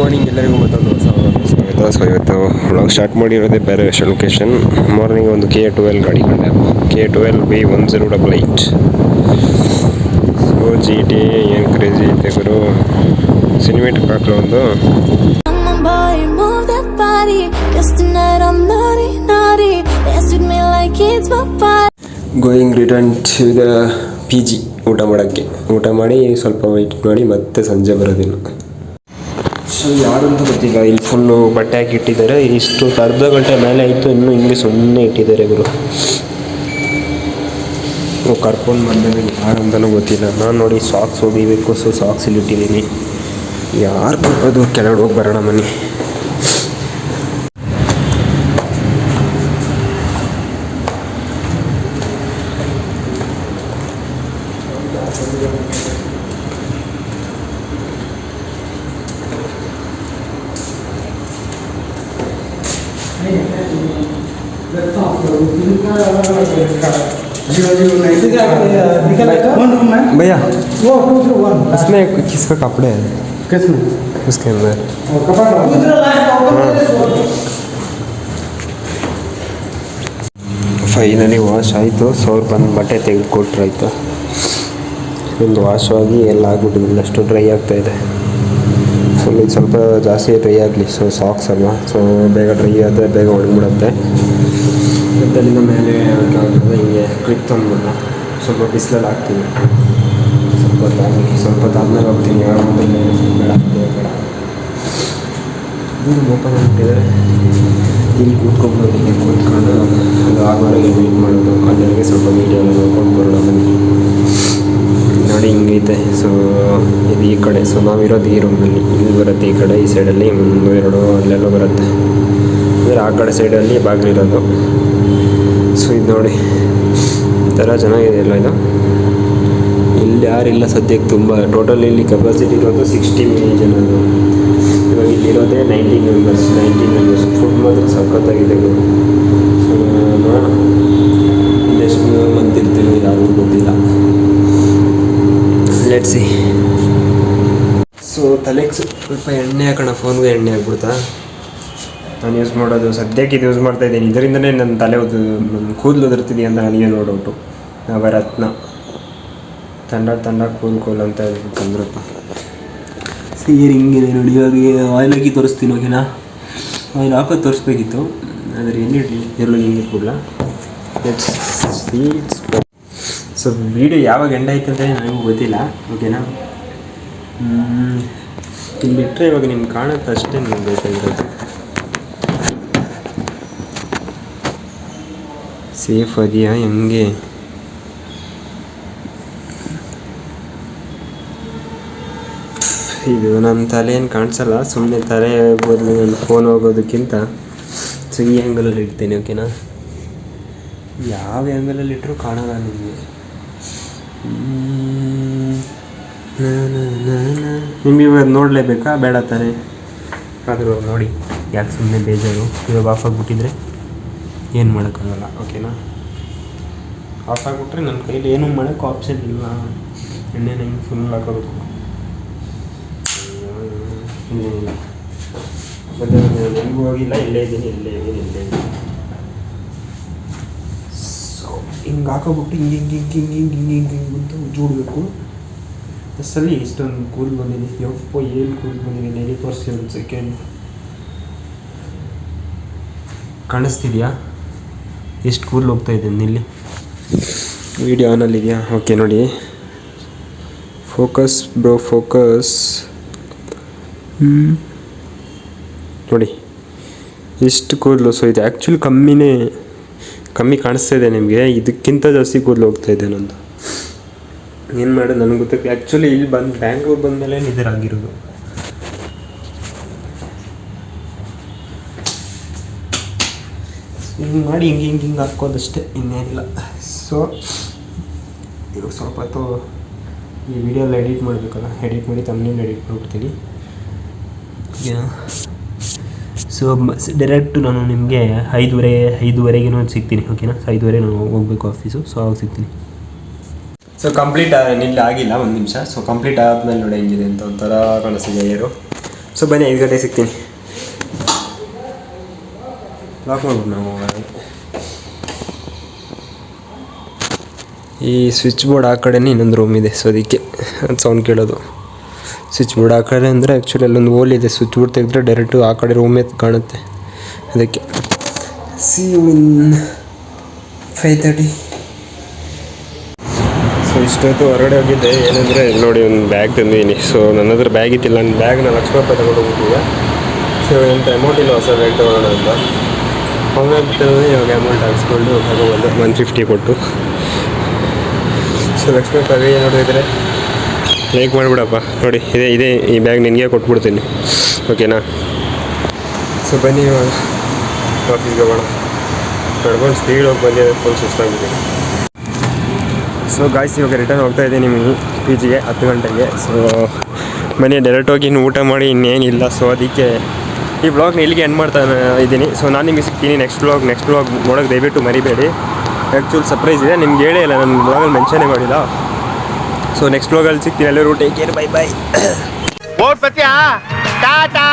Morning ಎಲ್ಲರಿಗೂ ಮತ್ತೊಂದು ಹೊಸ ಸ್ವಾಗತ ಸೊ ಇವತ್ತು ವ್ಲಾಗ್ ಸ್ಟಾರ್ಟ್ ಮಾಡಿರೋದೇ ಬೇರೆ ಲೊಕೇಶನ್ ಮಾರ್ನಿಂಗ್ ಒಂದು ಕೆ ಟುವೆಲ್ ಗಾಡಿ ಕಂಡೆ. K twelve B one zero double eight so G T ಏನು ಕ್ರೇಜಿ ತೆಗೆದು ಸಿನಿಮೇಟಿಕ್ ಹಾಕಲು ಒಂದು. Going return to the P G ಊಟ ಮಾಡೋಕ್ಕೆ. ಊಟ ಮಾಡಿ ಸ್ವಲ್ಪ ವೆಯ್ಟ್ ಮಾಡಿ ಮತ್ತೆ ಸಂಜೆ ಬರೋದಿಲ್ಲ ಸೊ ಅಂತ ಗೊತ್ತಿಲ್ಲ. ಇಲ್ಲಿ ಫುಲ್ಲು ಬಟ್ಟೆ ಹಾಕಿ ಇಟ್ಟಿದ್ದಾರೆ. ಇಷ್ಟು ಅರ್ಧ ಗಂಟೆ ಮೇಲೆ ಆಯಿತು. ಇನ್ನೂ ಹಿಂಗೆ ಸುಮ್ಮನೆ ಇಟ್ಟಿದ್ದಾರೆ ಇವರು ಕರ್ಕೊಂಡು ಬಂದಾಗ ಯಾರು ಅಂತಲೂ ಗೊತ್ತಿಲ್ಲ. ನಾನು ನೋಡಿ ಸಾಕ್ಸ್ ಒಗಿಬೇಕು. ಸೊ ಸಾಕ್ಸ್ ಇಲ್ಲಿ ಇಟ್ಟಿದ್ದೀನಿ. ಯಾರು ಬರೋದು ಕೆಳಗಡೆ ಹೋಗಿ ಬರೋಣ ಮನೆ भैया वो टू थ्री वन इसमें किसका कपड़े है किसमें उसके अंदर और कपड़ा ಫೈನಲಿ ವಾಶ್ ಆಯಿತು ಸಾವಿರ ಬಂದು ಬಟ್ಟೆ ತೆಗೆದುಕೊಟ್ರಾಯ್ತು ಒಂದು ವಾಶ್ ಆಗಿ ಎಲ್ಲ ಆಗ್ಬಿಟ್ಟಿಲ್ಲ ಅಷ್ಟು ಡ್ರೈ ಆಗ್ತಾ ಇದೆ ಫುಲ್ ಇದು ಸ್ವಲ್ಪ ಜಾಸ್ತಿ ಡ್ರೈ ಆಗಲಿ ಸೊ ಸಾಕ್ಸ್ ಅಲ್ವಾ ಸೊ ಬೇಗ ಡ್ರೈ ಆದರೆ ಬೇಗ ಒಣಗ್ಬಿಡುತ್ತೆ ಅಲ್ಲಿಂದ ಮೇಲೆ ಹಾಕಿದ್ರೆ ಹಿಂಗೆ ಕ್ಲಿಪ್ ತಂದ್ಬಿಡೋಣ ಸ್ವಲ್ಪ ಬಿಸಿಲಲ್ಲಿ ಹಾಕ್ತೀವಿ ಸ್ವಲ್ಪ ಹೊತ್ತಾಗಿ ಸ್ವಲ್ಪ ಹೊತ್ತಾದ್ಮೇಲೆ ಹೋಗ್ತೀನಿ. ಯಾವ ಮೊಬೈಲ್ ಬೇಡ ಬೇಡ. ಇದು ಓಪನ್ ಆಗಿಬಿಟ್ಟಿದ್ರೆ ಇಲ್ಲಿ ಕೂತ್ಕೊಂಡ್ಬಿಡೋದು ಹೀಗೆ ಕೂತ್ಕೊಂಡು ಅದು ಆರ್ವರೆಗೆ ವೆಯ್ಟ್ ಮಾಡೋದು, ಅಲ್ಲಿವರೆಗೆ ಸ್ವಲ್ಪ ವೀಡಿಯೋ ನೋಡ್ಕೊಂಡು ಬರೋಣ ನೋಡಿ ಹಿಂಗೈತೆ. ಸೊ ಇದು ಈ ಕಡೆ. ಸೊ ನಾವಿರೋದು ಈ ರೂಮಲ್ಲಿ ಇಲ್ಲಿ ಬರುತ್ತೆ ಈ ಕಡೆ. ಈ ಸೈಡಲ್ಲಿ ಒಂದು, ಎರಡು, ಅಲ್ಲೆಲ್ಲೋ ಬರುತ್ತೆ. ಅಂದರೆ ಆ ಕಡೆ ಸೈಡಲ್ಲಿ ಬಾಗಿಲಿರೋದು. ಸೊ ಇದು ನೋಡಿ, ಈ ಥರ ಚೆನ್ನಾಗಿದೆ ಅಲ್ಲ ಇದು. ಇಲ್ಲಿ ಯಾರಿಲ್ಲ ಸದ್ಯಕ್ಕೆ ತುಂಬ. ಟೋಟಲ್ ಇಲ್ಲಿ ಕೆಪಾಸಿಟಿ ಇರೋದು ಸಿಕ್ಸ್ಟಿ ಜನ ಇವಾಗ ಇಲ್ಲಿರೋದೇ ninety members ninety members food ಮಾತ್ರ ಸಖತ್ತಾಗಿದೆ ಸೊ ನೋಡೋಣ. ಇನ್ನೆಷ್ಟು ಮಂತ್ ಇರ್ತೀವಿ ಯಾರಿಗೂ ಗೊತ್ತಿಲ್ಲ. ಲೆಟ್ಸಿ ಸೊ ತಲೆಗೆ ಸ್ವಲ್ಪ ಎಣ್ಣೆ ಹಾಕೋಣ. ಫೋನ್ಗೆ ಎಣ್ಣೆ ಹಾಕ್ಬಿಡ್ತಾ. ನಾನು ಯೂಸ್ ಮಾಡೋದು ಸದ್ಯಕ್ಕೆ ಇದು ಯೂಸ್ ಮಾಡ್ತಾ ಇದ್ದೀನಿ. ಇದರಿಂದನೇ ನನ್ನ ತಲೆ ಉದ್ದು ನನ್ನ ಕೂದಲು ಉದುರ್ತಿದೆ ಅಂತ ನನಗೆ ನೋಡೋಟು ನವರತ್ನ. ತಂಡ ತಂಡ ಕೂಲ್ ಕೂಲ್ ಅಂತ ತಂದ್ರಪ್ಪ ಸೀರೆ ಹಿಂಗಿದೆ ನೋಡಿ ಇವಾಗ ಆಯಿಲ್ ಹಾಕಿ ತೋರಿಸ್ತೀನಿ ಓಕೆನಾ ಆಯಿಲ್ ಹಾಕೋದು ತೋರಿಸ್ಬೇಕಿತ್ತು. ಆದರೆ ಎಲ್ಲಿ ಇರಲಿ ಹಿಂಗೆ ಕೂಡಲ ಸೊ ವೀಡಿಯೋ ಯಾವಾಗ ಎಂಡ್ ಆಯ್ತು ಅಂತ ನನಗೂ ಗೊತ್ತಿಲ್ಲ ಓಕೆನಾ. ಇಲ್ಲಿ ಬಿಟ್ಟರೆ ಇವಾಗ ನಿಮ್ಗೆ ಕಾಣುತ್ತೆ ಅಷ್ಟೇ ನಿಮ್ಗೆ ಬೇಕಾಗಿರೋದು ಸೇಫ್ ಅದೆಯಾ ಹೆಂಗೆ? ಇದು ನನ್ನ ತಲೆ ಏನು ಕಾಣಿಸಲ್ಲ ಸುಮ್ಮನೆ ತಲೆ ಬದಲು ನನ್ನ ಫೋನ್ ಹೋಗೋದಕ್ಕಿಂತ ಸೊ ಈ ಆ್ಯಂಗಲಲ್ಲಿ ಇಡ್ತೇನೆ ಓಕೆನಾ ಯಾವ ಆ್ಯಂಗಲಲ್ಲಿ ಇಟ್ಟರೂ ಕಾಣಲ್ಲ ನಿಮಗೆ. ನಿಮಗೆ ಇವಾಗ ನೋಡಲೇಬೇಕಾ? ಬೇಡ ತಾನೆ. ಆದರೂ ನೋಡಿ, ಯಾಕೆ ಸುಮ್ಮನೆ ಬೇಜಾರು? ಇವಾಗ ಆಫ್ ಆಗಿಬಿಟ್ಟಿದ್ರೆ? ಏನು ಮಾಡೋಕ್ಕಾಗಲ್ಲ ಓಕೆನಾ ಆಫ್ ಆಗಿಬಿಟ್ರೆ ನನ್ನ ಕೈಲಿ ಏನೂ ಮಾಡೋಕ್ಕೂ ಆಪ್ಷನ್ ಇಲ್ಲ ಎಣ್ಣೆನ ಹಿಂಗೆ ಫುಲ್ ಹಾಕೋಬೇಕು. ಎಲ್ಲಿಗೂ ಹೋಗಿಲ್ಲ ಇಲ್ಲೇ ಇದ್ದೀನಿ ಇಲ್ಲೇ ಇದ್ದೀನಿ ಇಲ್ಲೇ ಇದ್ದೀನಿ. ಸೊ ಹಿಂಗೆ ಹಾಕೋಬಿಟ್ಟು ಹಿಂಗೆ ಹಿಂಗೆ ಹಿಂಗೆ ಹಿಂಗೆ ಹಿಂಗೆ ಹಿಂಗೆ ಹಿಂಗೆ ಹಿಂಗೆ ಅಂತ ಜೋಡಬೇಕು. ಸರಿ ಇಷ್ಟೊಂದು ಕೂಲ್ ಬಂದಿದೆ. ಯಪ್ಪ ಏನು ಕೂಲ್ ಬಂದಿದೆ? ನೆಗೆ ತೋರಿಸಿ ಒಂದು ಸೆಕೆಂಡ್ ಕಾಣಿಸ್ತಿದ್ಯಾ? ಎಷ್ಟು ಕೂದಲು ಹೋಗ್ತಾ ಇದೆ ನಿಲ್ಲಿ? ವಿಡಿಯೋ ಆನಲ್ಲಿದೆಯಾ ಓಕೆ ನೋಡಿ. ಫೋಕಸ್ ಬ್ರೋ ಫೋಕಸ್ ನೋಡಿ. ಎಷ್ಟು ಕೂದಲು ಸೊ ಇದು. ಆ್ಯಕ್ಚುಲಿ ಕಮ್ಮಿನೇ ಕಮ್ಮಿ ಕಾಣಿಸ್ತಾ ಇದೆ ನಿಮಗೆ. ಇದಕ್ಕಿಂತ ಜಾಸ್ತಿ ಕೂದಲು ಹೋಗ್ತಾ ಇದೆ ನಂದು. ಏನು ಮಾಡೋದು? ನನಗೆ ಗೊತ್ತಾಗ್ತದೆ ಆ್ಯಕ್ಚುಲಿ ಇಲ್ಲಿ ಬಂದು ಬ್ಯಾಂಗ್ಳೂರ್ ಬಂದಮೇಲೆ ನಿದರಾಗಿರೋದು ಹಿಂಗೆ ಮಾಡಿ ಹಿಂಗೆ ಹಿಂಗೆ ಹಿಂಗೆ ಹಾಕೋದಷ್ಟೇ ಇನ್ನೇನಿಲ್ಲ. ಸೊ ಇವಾಗ ಸ್ವಲ್ಪ ಹೊತ್ತು ಈ ವಿಡಿಯೋ ಎಲ್ಲ ಎಡಿಟ್ ಮಾಡಬೇಕಲ್ಲ ಎಡಿಟ್ ಮಾಡಿ ತಮ್ಮನೇನು ಎಡಿಟ್ ಮಾಡಿಬಿಡ್ತೀನಿ. ಸೊ ಡೈರೆಕ್ಟ್ ನಾನು ನಿಮಗೆ ಐದುವರೆ, ಐದುವರೆಗೇನೋ ಸಿಗ್ತೀನಿ ಓಕೆನಾ ಐದುವರೆ ನಾನು ಹೋಗ್ಬೇಕು ಆಫೀಸು ಸೊ ಅವಾಗ ಸಿಗ್ತೀನಿ. ಸೊ ಕಂಪ್ಲೀಟ್ ನಿಲ್ಲಿ, ಆಗಿಲ್ಲ, ಒಂದು ನಿಮಿಷ. ಸೊ ಕಂಪ್ಲೀಟ್ ಆದಮೇಲೆ ನೋಡಿ ಹೆಂಗಿದೆ ಅಂತ ಒಂಥರ ಕಾಣಿಸ್ತಿದೆ ಏರು. ಸೊ ಬನ್ನಿ, ಐದು ಗಂಟೆ ಸಿಗ್ತೀನಿ. ಲಾಕ್ ಮಾಡ್ಬಿಟ್ಟು ನಾವು ಈ ಸ್ವಿಚ್ ಬೋರ್ಡ್ ಆ ಕಡೆನೇ ಇನ್ನೊಂದು ರೂಮ್ ಇದೆ ಸೊ ಅದಕ್ಕೆ ಅದು ಸೌಂಡ್ ಕೇಳೋದು. ಸ್ವಿಚ್ ಬೋರ್ಡ್ ಆ ಕಡೆ ಅಂದರೆ ಆ್ಯಕ್ಚುಲಿ ಅಲ್ಲೊಂದು ಹೋಲ್ ಇದೆ. ಸ್ವಿಚ್ ಬೋರ್ಡ್ ತೆಗೆದ್ರೆ ಡೈರೆಕ್ಟು ಆ ಕಡೆ ರೂಮೇ ಕಾಣುತ್ತೆ. ಅದಕ್ಕೆ C in five thirty so ಇಷ್ಟೊತ್ತು ಹೊರಗಡೆ ಹೋಗಿದ್ದೆ. ಏನಂದರೆ ನೋಡಿ, ಒಂದು ಬ್ಯಾಗ್ ತಂದಿದ್ದೀನಿ. ಸೊ ನನ್ನ ಹತ್ರ ಬ್ಯಾಗ್ ಇತ್ತಿಲ್ಲ ನನ್ನ ಬ್ಯಾಗ್ನ ಲಕ್ಷ ರೂಪಾಯಿ ತಗೊಂಡು ಹೋಗಿದ್ದೆ ಸೊ ಎಂಥ ಅಮೌಂಟ್ ಇಲ್ಲ ಹೊಸ ಬ್ಯಾಗ್ ತೊಗೊಳ್ಳೋಣ ಅಂತ. ಹಂಗಾಗ್ಬಿಟ್ಟು ಇವಾಗ ಅಮೌಂಟ್ ಹಾಕ್ಸ್ಕೊಂಡು ತಗೊಬೋದು ಒನ್ ಫಿಫ್ಟಿ ಕೊಟ್ಟು. ಸೊ ಲಕ್ಷ್ಮೀ ಏನು ನೋಡಿದರೆ ಲೈಕ್ ಮಾಡಿಬಿಡಪ್ಪ. ನೋಡಿ, ಇದೇ ಇದೇ ಈ ಬ್ಯಾಗ್ ನಿನಗೆ ಕೊಟ್ಬಿಡ್ತೀನಿ. ಓಕೆನಾ ಸೊ ಬನ್ನಿ ಇವಾಗ. ಆಫೀಸ್ಗೆ ಹೋಗೋಣ. ನಡ್ಕೊಂಡು ಸ್ಪೀಡ್ ಹೋಗಿ ಬಂದಿದೆ ಫುಲ್ ಸುಸ್ತಾಗ್ಬಿಟ್ಟಿದೆ ಸೊ ಗಾಯ್ಸ್ ಇವಾಗ ರಿಟರ್ನ್ ಹೋಗ್ತಾ ಇದ್ದೀನಿ ನಿಮಗೆ ಪಿ ಜಿಗೆ ಹತ್ತು ಗಂಟೆಗೆ. ಸೊ ಮನೆ ಡೈರೆಕ್ಟ್ ಹೋಗಿ ಇನ್ನು ಊಟ ಮಾಡಿ ಇನ್ನೇನಿಲ್ಲ. ಸೊ ಅದಕ್ಕೆ ಈ ಬ್ಲಾಗ್ನ ಇಲ್ಲಿಗೆ ಎಂಡ್ ಮಾಡ್ತಾ ಇದ್ದೀನಿ. ಸೊ ನಾನು ನಿಮಗೆ ಸಿಗ್ತೀನಿ ನೆಕ್ಸ್ಟ್ ಬ್ಲಾಗ್ ನೆಕ್ಸ್ಟ್ ಬ್ಲಾಗ್ ನೋಡೋಕೆ ದಯವಿಟ್ಟು ಮರಿಬೇಡಿ. ಆ್ಯಕ್ಚುಲ್ ಸರ್ಪ್ರೈಸ್ ಇದೆ. ನಿಮ್ಗೆ ಹೇಳೇ ಇಲ್ಲ. ನನ್ನ ಬ್ಲಾಗಲ್ಲಿ ಮೆನ್ಷನೇ ಮಾಡಿಲ್ಲ. ಸೊ ನೆಕ್ಸ್ಟ್ ಬ್ಲಾಗಲ್ಲಿ ಸಿಗ್ತೀನಿ. ಎಲ್ಲರೂ take care bye bye tata?